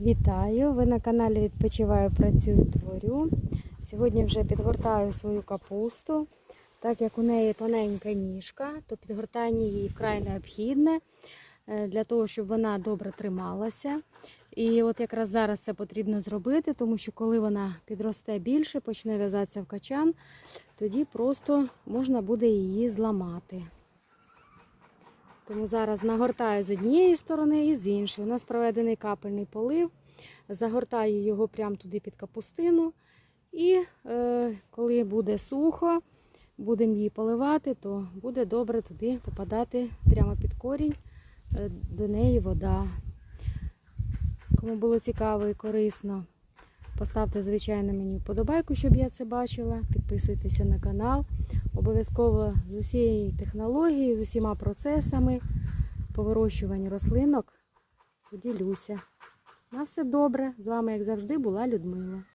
Вітаю! Ви на каналі Відпочиваю, працюю, творю. Сьогодні вже підгортаю свою капусту. Так як у неї тоненька ніжка, то підгортання її вкрай необхідне е, для того, щоб вона добре трималася. І от якраз зараз це потрібно зробити, тому що коли вона підросте більше, почне в'язатися в качан, тоді просто можна буде її зламати. Тому зараз нагортаю з однієї сторони і з іншої. У нас проведений капельний полив. Загортаю його прямо туди під капустину. І е, коли буде сухо, будемо її поливати, то буде добре туди попадати прямо під корінь, е, до неї вода. Кому було цікаво і корисно, поставте, звичайно, мені вподобайку, щоб я це бачила. Підписуйтеся на канал. Обов'язково з усією технологією, з усіма процесами по вирощуванню рослинок поділюся. На все добре. З вами, як завжди, була Людмила.